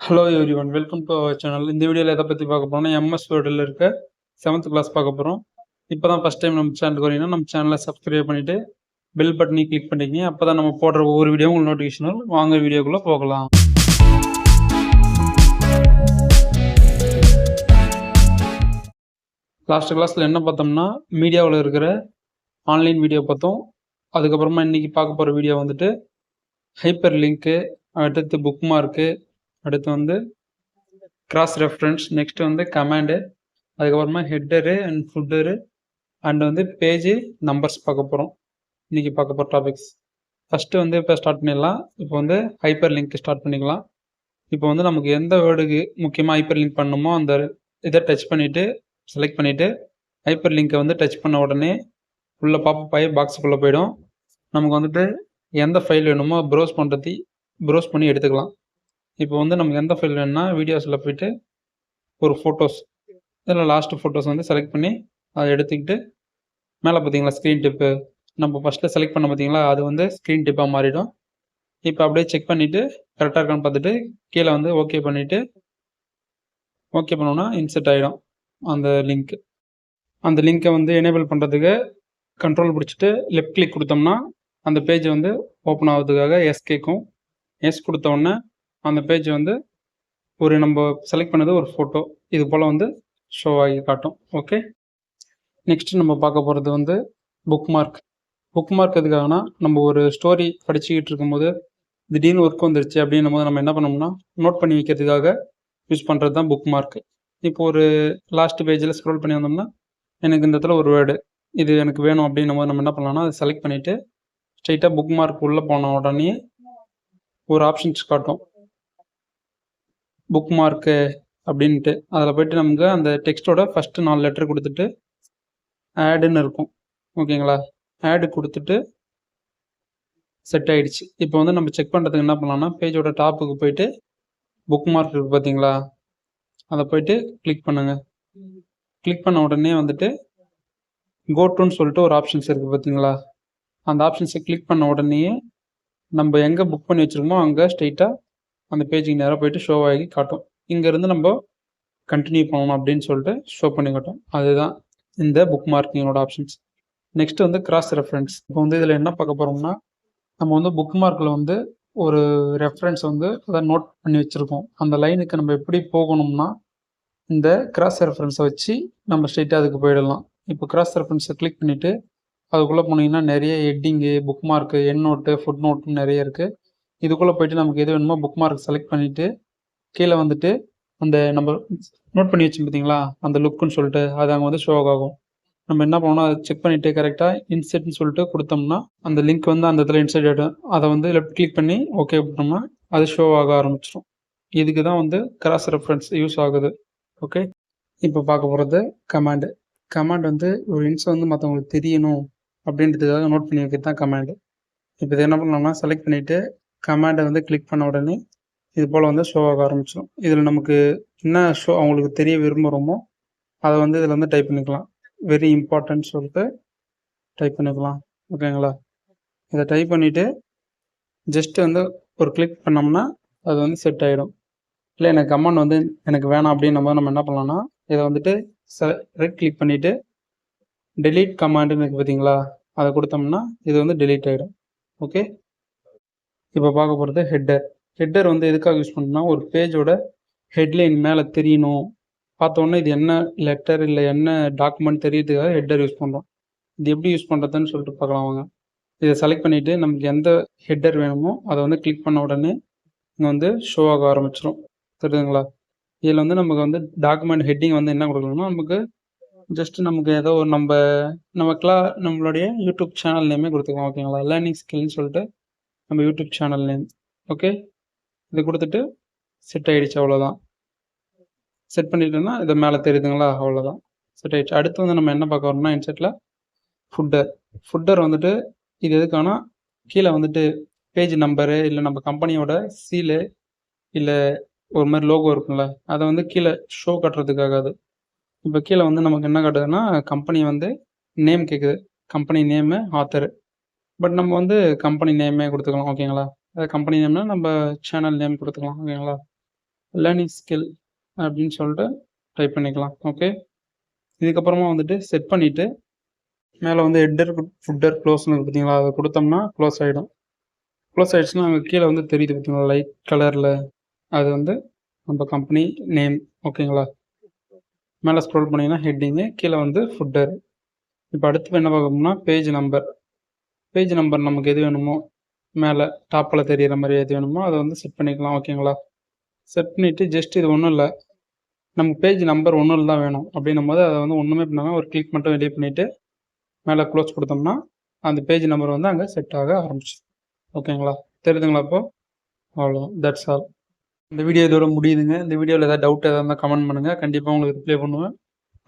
Hello everyone welcome to our channel இந்த வீடியோவில் எதை பற்றி பார்க்க போகிறோம்னா எம்எஸ் வேர்டில் இருக்க செவன்த் கிளாஸ் பார்க்க போகிறோம் இப்போ தான் ஃபஸ்ட் டைம் நம்ம சேனலுக்கு வரீங்கன்னா நம்ம சேனலை சப்ஸ்கிரைப் பண்ணிவிட்டு பெல் பட்டனை கிளிக் பண்ணிக்கிங்க அப்போ தான் நம்ம போடுற ஒவ்வொரு வீடியோ உங்களுக்கு நோட்டிஃபிகேஷன் வரும். வாங்க வீடியோக்குள்ளே போகலாம். லாஸ்ட் கிளாஸில் என்ன பார்த்தோம்னா மீடியாவில் இருக்கிற ஆன்லைன் வீடியோ பார்த்தோம். அதுக்கப்புறமா இன்றைக்கி பார்க்க போகிற வீடியோ வந்துட்டு ஹைப்பர் லிங்க்கு அடுத்து புக் மார்க்கு அடுத்து வந்து கிராஸ் ரெஃபரன்ஸ் நெக்ஸ்ட் வந்து கமாண்டு அதுக்கப்புறமா ஹெட்டரு அண்ட் ஃபுட்டரு அண்ட் வந்து பேஜு நம்பர்ஸ் பார்க்க போகிறோம் இன்றைக்கி பார்க்க போகிற டாபிக்ஸ் ஃபஸ்ட்டு வந்து இப்போ ஸ்டார்ட் பண்ணிடலாம். இப்போ வந்து ஹைப்பர் லிங்க் ஸ்டார்ட் பண்ணிக்கலாம். இப்போ வந்து நமக்கு எந்த வேர்டுக்கு முக்கியமாக ஹைப்பர் லிங்க் பண்ணணுமோ அந்த இதை டச் பண்ணிவிட்டு செலக்ட் பண்ணிவிட்டு ஹைப்பர் லிங்க்கை வந்து டச் பண்ண உடனே உள்ளே பாப்பப் ஆகி பாக்ஸுக்குள்ளே போயிடும். நமக்கு வந்துட்டு எந்த ஃபைல் வேணுமோ ப்ரௌஸ் பண்ணுறது ப்ரௌஸ் பண்ணி எடுத்துக்கலாம். இப்போ வந்து நமக்கு எந்த ஃபைல் வேணும்னா வீடியோஸில் போயிட்டு ஒரு ஃபோட்டோஸ் இதில் லாஸ்ட்டு ஃபோட்டோஸ் வந்து செலக்ட் பண்ணி அதை எடுத்துக்கிட்டு மேலே பார்த்தீங்களா ஸ்க்ரீன் டிப்பு நம்ம ஃபஸ்ட்டில் செலக்ட் பண்ண பார்த்தீங்களா அது வந்து ஸ்க்ரீன் டிப்பாக மாறிடும். இப்போ அப்படியே செக் பண்ணிவிட்டு கரெக்டாக இருக்கான்னு பார்த்துட்டு கீழே வந்து ஓகே பண்ணிவிட்டு ஓகே பண்ணோன்னா இன்செர்ட் ஆகிடும் அந்த லிங்க் அந்த லிங்க்கை வந்து எனேபிள் பண்ணுறதுக்கு கண்ட்ரோல் பிடிச்சிட்டு லெஃப்ட் கிளிக் கொடுத்தோம்னா அந்த பேஜ் வந்து ஓப்பன் ஆகிறதுக்காக எஸ் கேட்கும் எஸ் கொடுத்தோடனே அந்த பேஜ் வந்து ஒரு நம்ம செலக்ட் பண்ணது ஒரு ஃபோட்டோ இது போல் வந்து ஷோ ஆகி காட்டும். ஓகே நெக்ஸ்ட் நம்ம பார்க்க போகிறது வந்து புக் மார்க் புக் மார்க் எதுக்காகனா நம்ம ஒரு ஸ்டோரி படிச்சுக்கிட்டு இருக்கும்போது திடீர்னு ஒர்க் வந்துருச்சு அப்படின்னும் போது நம்ம என்ன பண்ணோம்னா நோட் பண்ணி வைக்கிறதுக்காக யூஸ் பண்ணுறது தான் புக் மார்க் இப்போ ஒரு லாஸ்ட் பேஜில் ஸ்க்ரோல் பண்ணி வந்தோம்னா எனக்கு இந்த இடத்துல ஒரு வேர்டு இது எனக்கு வேணும் அப்படின்னும் போது நம்ம என்ன பண்ணலாம்னா அதை செலக்ட் பண்ணிவிட்டு ஸ்ட்ரைட்டாக புக் மார்க் உள்ளே போன உடனே ஒரு ஆப்ஷன்ஸ் காட்டும். புக் மார்க்கு அப்படின்ட்டு. அதில் போய்ட்டு நமக்கு அந்த டெக்ஸ்ட்டோட ஃபஸ்ட்டு நாலு லெட்டர் கொடுத்துட்டு ஆடுன்னு இருக்கும். ஓகேங்களா ஆடு கொடுத்துட்டு செட் ஆகிடுச்சு இப்போ வந்து நம்ம செக் பண்ணுறதுக்கு என்ன பண்ணலாம்னா பேஜோட டாப்புக்கு போயிட்டு புக் மார்க் இருக்குது பார்த்தீங்களா? அதை போயிட்டு கிளிக் பண்ணுங்கள் கிளிக் பண்ண உடனே வந்துட்டு கோட்டுன்னு சொல்லிட்டு ஒரு ஆப்ஷன்ஸ் இருக்குது பார்த்தீங்களா? அந்த ஆப்ஷன்ஸை கிளிக் பண்ண உடனேயே நம்ம எங்கே புக் பண்ணி வச்சுருக்கோமோ அங்கே ஸ்ட்ரைட்டாக அந்த பேஜுக்கு நேராக போயிட்டு ஷோ ஆகி காட்டும். இங்கேருந்து நம்ம கண்டினியூ பண்ணணும் அப்படின்னு சொல்லிட்டு ஷோ பண்ணி காட்டும். அதுதான் இந்த புக் மார்க்கிங்கோட ஆப்ஷன்ஸ் நெக்ஸ்ட் வந்து கிராஸ் ரெஃபரன்ஸ் இப்போ வந்து இதில் என்ன பார்க்க போகிறோம்னா நம்ம வந்து புக் மார்க்கில் வந்து ஒரு ரெஃபரன்ஸ் வந்து அதை நோட் பண்ணி வச்சுருக்கோம். அந்த லைனுக்கு நம்ம எப்படி போகணும்னா இந்த கிராஸ் ரெஃபரன்ஸை வச்சு நம்ம ஸ்ட்ரெயிட்டாக அதுக்கு போயிடலாம். இப்போ கிராஸ் ரெஃபரன்ஸை கிளிக் பண்ணிவிட்டு அதுக்குள்ளே போனீங்கன்னா நிறைய heading bookmark endnote ஃபுட் நோட்டுன்னு நிறைய இருக்குது இதுக்குள்ளே போயிட்டு நமக்கு எது வேணுமோ புக் மார்க் செலக்ட் பண்ணிவிட்டு கீழே வந்துட்டு அந்த நம்ம நோட் பண்ணி வச்சு பார்த்தீங்களா அந்த லுக்குன்னு சொல்லிட்டு அது அங்கே வந்து ஷோ ஆகும். நம்ம என்ன பண்ணணும் அதை செக் பண்ணிவிட்டு கரெக்டாக இன்செட்னு சொல்லிட்டு கொடுத்தோம்னா அந்த லிங்க் வந்து அந்த இடத்துல இன்செட் ஆகிடும் அதை வந்து லெஃப்ட் கிளிக் பண்ணி ஓகே பண்ணோம்னா அது ஷோ ஆக ஆரம்பிச்சிடும் இதுக்கு தான் வந்து கிராஸ் ரெஃபரன்ஸ் யூஸ் ஆகுது. ஓகே இப்போ பார்க்க போகிறது கமாண்டு கமாண்ட் வந்து ஒரு இன்ஸ் வந்து மற்றவங்களுக்கு தெரியணும் அப்படின்றதுக்காக நோட் பண்ணி வைக்கிறது தான் கமாண்டு இப்போ இது என்ன பண்ணலாம்னா செலக்ட் பண்ணிவிட்டு கமாண்டை வந்து கிளிக் பண்ண உடனே இது போல் வந்து ஷோ ஆக ஆரம்பிச்சிடும் இதில் நமக்கு என்ன ஷோ அவங்களுக்கு தெரிய விரும்புகிறோமோ அதை வந்து இதில் வந்து டைப் பண்ணிக்கலாம். வெரி இம்பார்ட்டன்ட் சொல்லிட்டு டைப் பண்ணிக்கலாம். ஓகேங்களா இதை டைப் பண்ணிவிட்டு ஜஸ்ட்டு வந்து ஒரு கிளிக் பண்ணோம்னா அது வந்து செட் ஆகிடும் இல்லை எனக்கு கமெண்ட் வந்து எனக்கு வேணாம் அப்படின்னும் போது நம்ம என்ன பண்ணலாம்னா இதை வந்துட்டு ரைட் கிளிக் பண்ணிவிட்டு டெலீட் கமாண்டுன்னு இருக்குது பார்த்தீங்களா அதை கொடுத்தோம்னா இது வந்து டெலீட் ஆகிடும் ஓகே இப்போ பார்க்க போகிறது ஹெட்டர் ஹெட்டர் வந்து எதுக்காக யூஸ் பண்ணுன்னா ஒரு பேஜோட ஹெட்லைன் மேலே தெரியணும். பார்த்தோன்னே இது என்ன லெட்டர் இல்லை என்ன டாக்குமெண்ட் தெரியறதுக்காக ஹெட்டர் யூஸ் பண்ணுறோம் இது எப்படி யூஸ் பண்ணுறதுன்னு சொல்லிட்டு பார்க்கலாம் வாங்க. இதை செலக்ட் பண்ணிவிட்டு நமக்கு எந்த ஹெட்டர் வேணுமோ அதை வந்து கிளிக் பண்ண உடனே இங்கே வந்து ஷோ ஆக ஆரம்பிச்சிடும் தெரியுதுங்களா? இதில் வந்து நமக்கு வந்து டாக்குமெண்ட் ஹெட்டிங் வந்து என்ன கொடுக்கணும்னா நமக்கு ஜஸ்ட் நமக்கு ஏதோ ஒரு நம்ம நம்ம கிளா நம்மளுடைய யூடியூப் சேனல் நேமே கொடுத்துக்கலாம் ஓகேங்களா லேர்னிங் ஸ்கில்னு சொல்லிட்டு நம்ம யூடியூப் சேனல் நேம் ஓகே இது கொடுத்துட்டு செட் ஆகிடுச்சு அவ்வளோதான் செட் பண்ணிட்டோம்னா இதை மேலே தெரியுதுங்களா? அவ்வளோதான் செட் ஆகிடுச்சு அடுத்து வந்து நம்ம என்ன பார்க்க வரோம்னா இன்செட்டில் ஃபுட்டர் ஃபுட்டர் வந்துட்டு இது எதுக்கானா கீழே வந்துட்டு பேஜ் நம்பரு இல்லை நம்ம கம்பெனியோட சீலு இல்லை ஒரு மாதிரி லோகோ இருக்கும்ல அதை வந்து கீழே ஷோ கட்டுறதுக்காக அது. இப்போ கீழே வந்து நமக்கு என்ன காட்டுதுன்னா கம்பெனி வந்து நேம் கேட்குது கம்பெனி நேமு ஆத்தரு பட் நம்ம வந்து கம்பெனி நேமே கொடுத்துக்கலாம் ஓகேங்களா கம்பெனி நேம்னா நம்ம சேனல் நேம் கொடுத்துக்கலாம் ஓகேங்களா லேர்னிங் ஸ்கில் அப்படின்னு சொல்லிட்டு டைப் பண்ணிக்கலாம் ஓகே இதுக்கப்புறமா வந்துட்டு செட் பண்ணிவிட்டு மேலே வந்து ஹெட்டர் ஃபுட்டர் க்ளோஸ்னு பார்த்தீங்களா? அதை கொடுத்தோம்னா க்ளோஸ் ஆகிடும் க்ளோஸ் ஆகிடுச்சுன்னா அங்கே கீழே வந்து தெரியுது பார்த்தீங்களா? லைட் கலரில் அது வந்து நம்ம கம்பெனி நேம் ஓகேங்களா மேலே ஸ்க்ரோல் பண்ணிங்கன்னா ஹெட்டிங்கு கீழே வந்து ஃபுட்டர் இப்போ அடுத்து என்ன பார்க்கணும்னா பேஜ் நம்பர் பேஜ் நம்பர் நமக்கு எது வேணுமோ மேலே டாப்பில் தெரியிற மாதிரி எது வேணுமோ அதை வந்து செட் பண்ணிக்கலாம் ஓகேங்களா செட் பண்ணிவிட்டு ஜஸ்ட் இது ஒன்றும் இல்லை. நமக்கு பேஜ் நம்பர் ஒன்றில் தான் வேணும். அப்படின்னும் போது அதை வந்து ஒன்றுமே பண்ணாமல் ஒரு கிளிக் மட்டும் வெளியே பண்ணிவிட்டு மேலே க்ளோஸ் கொடுத்தோம்னா அந்த பேஜ் நம்பர் வந்து அங்கே செட் ஆக ஆரம்பிச்சு ஓகேங்களா தெரியுதுங்களா அப்போ அவ்வளோ தட்ஸ் ஆல் இந்த வீடியோ இதோட முடியுதுங்க. இந்த வீடியோவில் ஏதாவது டவுட் எதாவது இருந்தால் கமெண்ட் பண்ணுங்கள் கண்டிப்பாக உங்களுக்கு ரிப்ளை பண்ணுவேன்.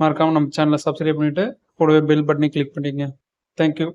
மறக்காமல் நம்ம சேனலை சப்ஸ்கிரைப் பண்ணிவிட்டு கூடவே பெல் பட்டனை கிளிக் பண்ணிக்கங்க. தேங்க்யூ